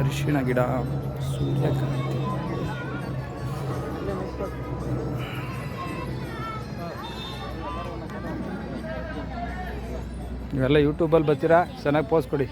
ಅರಿಶಿಣ ಗಿಡ ಸೂರ್ಯಕಾಂತಿ. ಇವೆಲ್ಲ ಯೂಟ್ಯೂಬಲ್ಲಿ ಬರ್ತೀರಾ? ಚೆನ್ನಾಗಿ ಪೋಸ್ ಕೊಡಿ.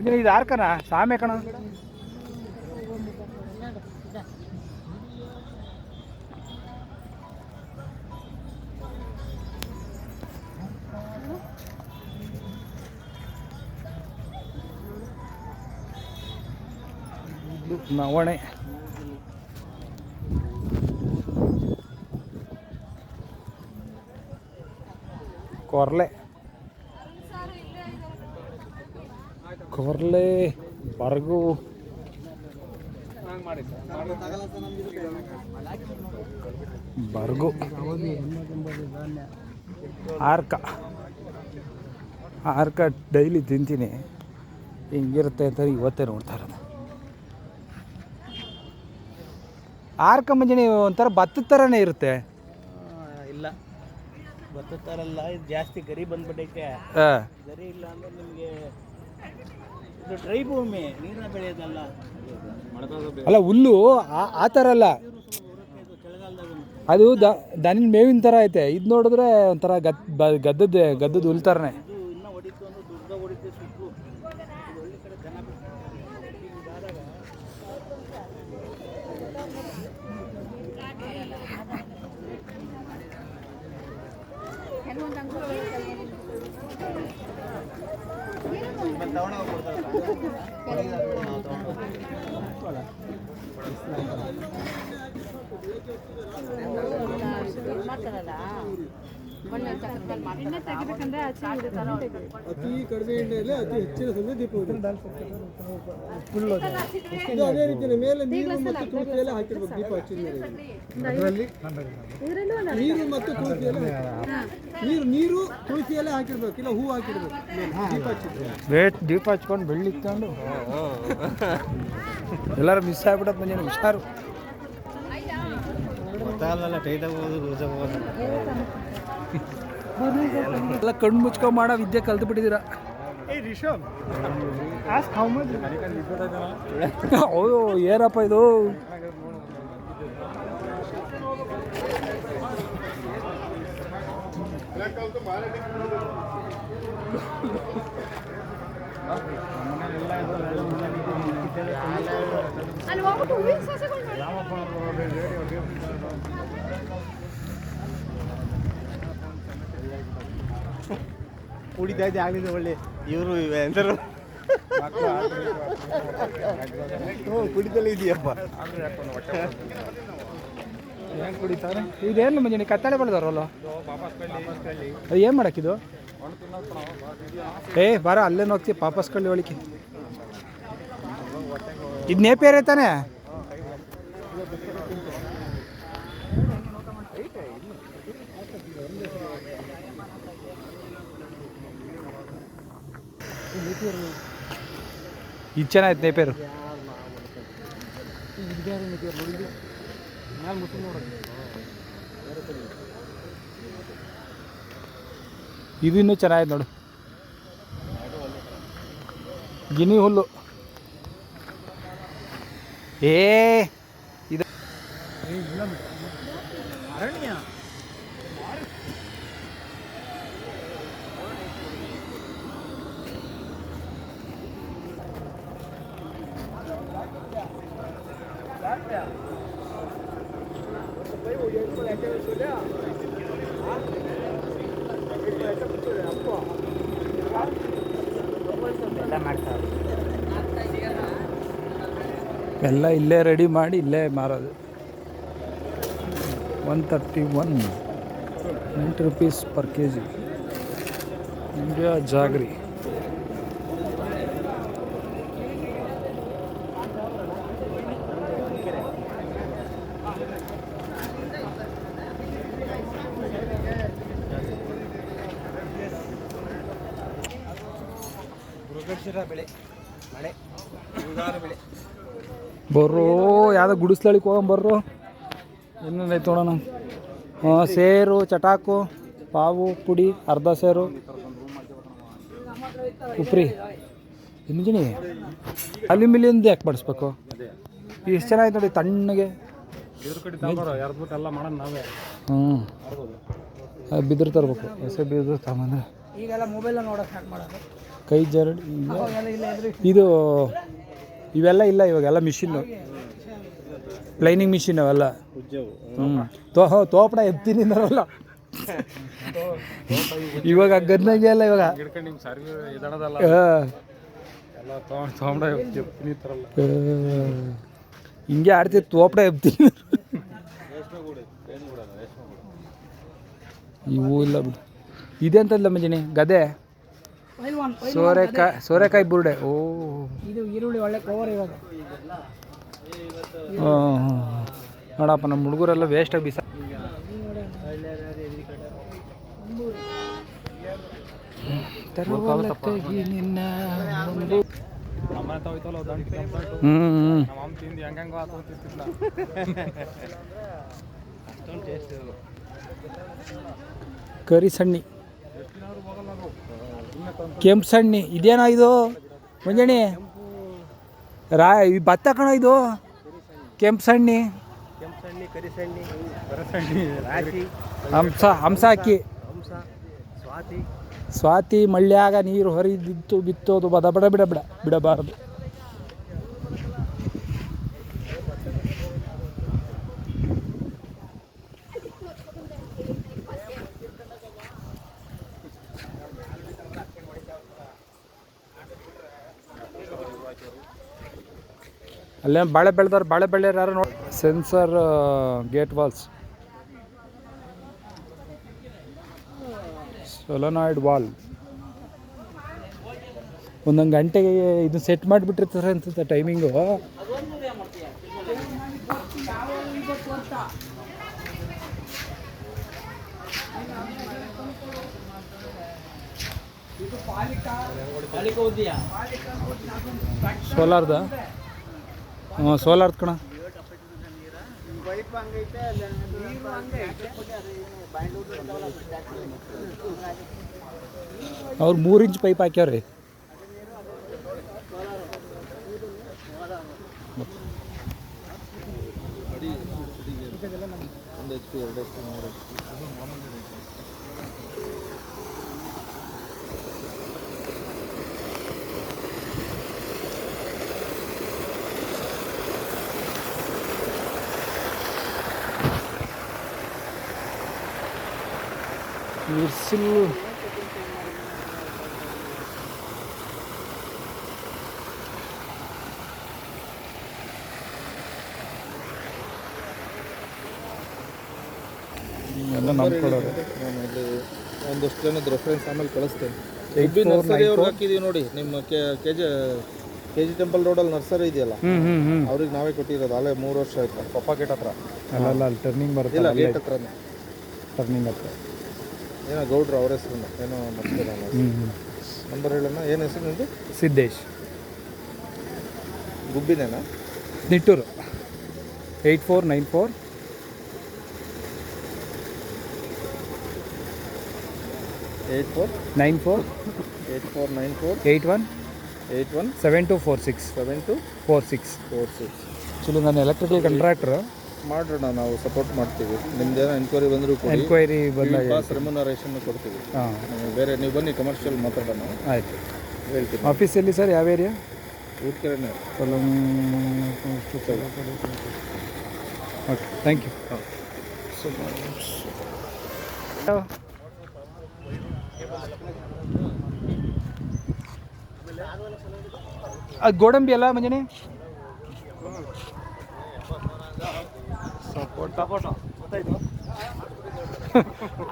ಇದು ಇದು ಕಣ? ಸಾಮೆ ಕಣ? ನವಣೆ ಕೊರ್ಲೆ. ಕೊರ್ಲೆ ಬರಗು. ಬರ್ಗು. ಆರ್ಕ. ಆರ್ಕ ಡೈಲಿ ತಿಂತೀನಿ. ಹಿಂಗಿರುತ್ತೆ ಅಂತ ಇವತ್ತೇ ನೋಡ್ತಾ ಇರೋದು. ಆರ್ಕ ಮಂಜಿನಿ ಒಂಥರ ಭತ್ತದ ಥರನೇ ಇರುತ್ತೆ. ಇಲ್ಲ. ಬರ್ತತಾರಲ್ಲ ಇದು ಜಾಸ್ತಿ ಗರಿ ಬಂದ್ಬಿಟ್ಟೈತೆ. ಹಾಂ ಗರಿ ಇಲ್ಲ ಅಂದ್ರೆ ನಿಮಗೆ ಇದು ಡ್ರೈ ಭೂಮಿ ನೀರಿನ ಬೆಳೆಯೋದಲ್ಲ. ಅಲ್ಲ ಹುಲ್ಲು ಆ- ಆ ಥರ ಅಲ್ಲ. ಅದು ದ ದನಿನ ಮೇವಿನ ಥರ ಐತೆ. ಇದು ನೋಡಿದ್ರೆ ಒಂಥರ ಗದ್ ಬ- ಗದ್ದದ ಗದ್ದದ ಹುಲ್ ಥರನೇ ಮಾಡ್ತಾರಲ್ಲ ಬಣ್ಣ ಚಕ್ರದಲ್ಲಿ ಮಾಡ್ತಾರೆ ಅತಿ ಕಡಿಮೆ ಎಣ್ಣೆಯಲ್ಲಿ ಅತಿ ಹೆಚ್ಚಿನ ದೀಪಾವಳಿ ಇದು ಅದೇ ರೀತಿ ಮೇಲೆ ನೀರು ಮತ್ತು ತುಳಸಿಯಲ್ಲೇ ಹಾಕಿರ್ಬೇಕು ದೀಪ ಹಚ್ಚಿದ ಮೇಲೆ ನೀರು ಮತ್ತು ತುಳಸಿಯಲ್ಲೇ ನೀರು ನೀರು ತುಳಸಿಯಲ್ಲೇ ಹಾಕಿರ್ಬೇಕು ಇಲ್ಲ ಹೂ ಹಾಕಿರ್ಬೇಕು. ದೀಪ ಹಚ್ಚಿದ್ರೆ ದೀಪ ಹಚ್ಕೊಂಡು ಬೆಳ್ಳಿ ಇಟ್ಕೊಂಡು. ಎಲ್ಲರೂ ಮಿಸ್ ಆಗ್ಬಿಟ್ಟದ ಮಂಜಾನೆ ಹುಷಾರು. ಎಲ್ಲ ಕಣ್ಣು ಮುಚ್ಕೊಂಡು ಮಾಡೋ ವಿದ್ಯೆ ಕಲ್ತು ಬಿಟ್ಟಿದ್ದೀರಾ ಅಯ್ಯೋ ಏನಪ್ಪ ಇದು ಅಲ್ಲಿ ಹೋಗ್ಬಿಟ್ಟು ಹೂವಿನ ಸಸ್ಯಗಳು ನೋಡಿ. ಕುಡಿತಾ ಇದ್ದೆ ಆಗಲಿದೆ ಒಳ್ಳೆ. ಇವರು ಎಂದರು ಹ್ಞೂ ಕುಡಿತಲೇ ಇದೆಯಪ್ಪ. ಏನು ಕುಡಿತಾರೆ? ಇದೇನು ಮಂಜಾನೆ ಕತ್ತಲೆ ಬೆಳೆದವ್ರಲ್ಲ ಅದು ಏನು ಮಾಡಕ್ಕಿದು ಏ, ಬಾರ, ಅಲ್ಲೇನು ಹೋಗ್ತಿ, ಪಾಪಸ್ ಕಳ್ಳಿ ಒಳಿಕೆ ಇದು ನೇಪೇರೆ ತಾನೇ? ಇದು ಚೆನ್ನಾಗಿತ್ತು ನೇಪೇರು? ಇದು ಇನ್ನೂ ಚೆನ್ನಾಗಿದೆ ನೋಡು. ಗಿನಿ ಹುಲ್ಲು. ಏ ಇದು ಎಲ್ಲ ಇಲ್ಲೇ ರೆಡಿ ಮಾಡಿ ಇಲ್ಲೇ ಮಾರೋದು. ಒನ್ ತರ್ಟಿ ಒನ್ ಎಂಟು rupees per K G India jaggery. ಬೆಳೆ ಮಳೆ ಬೆಳೆ. ಬರ್ರೋ ಯಾವುದೋ ಗುಡಿಸ್ಲಳಿಗೆ ಹೋಗಂಬರ್ರು ಇನ್ನೊಂದೈತೆ ನೋಡೋಣ ಹಾಂ ಸೇರು ಚಟಾಕು ಪಾವು ಪುಡಿ ಅರ್ಧ ಸೇರು. ಉಪ್ರಿ. ಇಂಜಿನಿ ಅಲ್ಲಿ ಮಿಲಿಂದ ಯಾಕೆ ಬಡಿಸ್ಬೇಕು? ಎಷ್ಟು ಚೆನ್ನಾಗಿ ನೋಡಿ ತಣ್ಣಗೆ. ಹ್ಞೂ ಬಿದ್ರು ತರ್ಬೇಕು. ಹೊಸ ಬಿದ್ರು ತಗೊಂಡ್ರೆ ಈಗೆಲ್ಲ ಮೊಬೈಲ್ ನೋಡೋಕೆ ಸ್ಟಾರ್ಟ್ ಮಾಡೋದು. ಕೈ ಜರಡಿ ಇದು ಇವೆಲ್ಲ ಇಲ್ಲ ಇವಾಗ, ಎಲ್ಲ ಮಿಷಿನ್ನು ಲೈನಿಂಗ್ ಮಿಷಿನ್ ಅವೆಲ್ಲ. ಹ್ಞೂ ತೋ ತೋಪಡ ಎತ್ತೀನಿ ಇವಾಗ ಗದ್ನಾಗೆ ಅಲ್ಲ ಇವಾಗ. ಹಿಂಗೆ ಆಡ್ತೀವಿ ತೋಪಡ ಎಬ್ತೀನಿ ಇವು ಇಲ್ಲ ಬಿಡು. ಇದೆ ಮಂಜಿನಿ ಗದೆ? ಸೋರೆಕಾಯಿ ಸೋರೆಕಾಯಿ ಬುರುಡೆ. ಓ. ಒಳ್ಳೆ ಕವರ್ ಇವಾಗ ಹಾಂ ನೋಡಪ್ಪ ನಮ್ಮ ಹುಡುಗರೆಲ್ಲ ವೇಸ್ಟಾಗಿ ಬಿಸ. ಕರಿ ಸಣ್ಣಿ ಕೆಂಪು ಸಣ್ಣಿ ಇದೇನಾ ಇದು? ಮುಂಜಾನೆ ರಾ ಈ ಭತ್ತ ಕಣ ಇದು? ಕೆಂಪು ಸಣ್ಣಿ ಹಂಸ ಹಂಸ ಅಕ್ಕಿ ಹಂಸ ಸ್ವಾತಿ. ಸ್ವಾತಿ ಮಳ್ಳ್ಯಾಗ ನೀರು ಹೊರಿದಿತ್ತು ಬಿತ್ತೋದು ಬದ ಬಡ ಬಿಡ ಬಿಡ ಬಿಡಬಾರದು. ಅಲ್ಲೇ ಬಾಳೆ ಬೆಳೆದಾರ ಬಾಳೆ ಬೆಳೆಯೋರು ಯಾರು ನೋಡಿ sensor gate valves solenoid valve ಒಂದೊಂದು ಗಂಟೆಗೆ ಇದು ಸೆಟ್ ಮಾಡಿಬಿಟ್ಟಿರ್ತಾರೆ ಅನ್ಸುತ್ತೆ ಟೈಮಿಂಗು ಸೋಲಾರ್ದ ಹಾಂ ಸೋಲಾರ್ದ ಕಣ. ಅವ್ರು ಮೂರು ಇಂಚ್ ಪೈಪ್ ಹಾಕ್ಯಾವ್ರಿ ಇರ್ಸಿಲ್ ಎಲ್ಲ ನಂಬ್ಕೊಳ್ಳೋರು ನಾನು ಅಲ್ಲಿ ಒಂದಷ್ಟು ಜನದ ರೆಫರೆನ್ಸ್ ಆಮೇಲೆ ಕಳಿಸ್ತೇನೆ. four ನರ್ಸರಿ ಅವ್ರಿಗೆ ಹಾಕಿದೀವಿ ನೋಡಿ ನಿಮ್ಮ K K G K G temple ರೋಡಲ್ಲಿ ನರ್ಸರಿ ಇದೆಯಲ್ಲ? ಅವ್ರಿಗೆ ನಾವೇ ಕೊಟ್ಟಿರೋದು ಅಲ್ಲೇ ಮೂರು ವರ್ಷ ಆಯ್ತು ಪಪ್ಪ ಗೇಟ್ ಹತ್ರ. ಅಲ್ಲ ಅಲ್ಲಿ ಟರ್ನಿಂಗ್ ಇಲ್ಲ ಬರುತ್ತೆ ಗೇಟ್ ಹತ್ರನೇ. ಟರ್ನಿಂಗ್ ಹತ್ರ. ಏನೋ ಗೌಡ್ರು ಅವ್ರ ಹೆಸರು ಏನೋ ಮರ್ತಿಲ್ಲ ಹ್ಞೂ ಹ್ಞೂ ನಂಬರ್ ಹೇಳೋಣ ಏನು ಹೆಸರು ನಿಂದು Siddesh ಗುಬ್ಬಿನೇನಾ Nittur eight four nine four eight four nine four eight four nine four eight one eight one seven two four six seven two four six four six actually ನಾನು ಎಲೆಕ್ಟ್ರಿಕಲ್ ಕಾಂಟ್ರಾಕ್ಟ್ರು ಮಾಡೋಣ ನಾವು support ಮಾಡ್ತೀವಿ. ನಿಮ್ದೇನೋ enquiry ಬಂದರೂ enquiry ಬಂದಾಗ remuneration ಕೊಡ್ತೀವಿ. ಹಾಂ. ಬೇರೆ ನೀವು ಬನ್ನಿ ಕಮರ್ಷಿಯಲ್ ಮಾತಾಡೋಣ. ಆಯಿತು. ಹೇಳ್ತೀನಿ. ಆಫೀಸ್ ಎಲ್ಲಿ ಸರ್ ಯಾವ ಏರಿಯಾ ಓಕೆ ಥ್ಯಾಂಕ್ ಯು ಗೋಡಂಬಿ ಅಲ್ಲ ಮಂಜನಿ?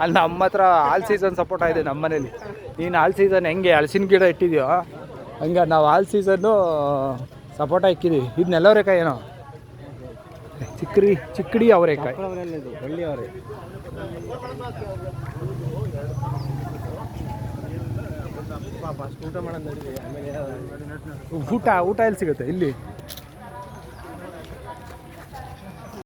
ಅಲ್ಲಿ ನಮ್ಮ ಹತ್ರ ಆಲ್ ಸೀಸನ್ ಸಪೋರ್ಟ್ ಇದೆ ನಮ್ಮ ಮನೇಲಿ ನೀನು ಆಲ್ ಸೀಸನ್ ಹೆಂಗೆ ಹಲಸಿನ ಗಿಡ ಇಟ್ಟಿದ್ಯೋ, ಹಂಗೆ ನಾವು ಆಲ್ ಸೀಸನ್ನು ಸಪೋರ್ಟ್ ಇಕ್ಕಿದ್ದೀವಿ ಇದು ಏನೋ? ಚಿಕ್ಕಡಿ ಚಿಕ್ಕಡಿ ಅವರೇಕಾಯಿ. ಬಳ್ಳಿ ಅವರೇ ಊಟ ಊಟ ಎಲ್ಲಿ ಸಿಗುತ್ತೆ ಇಲ್ಲಿ?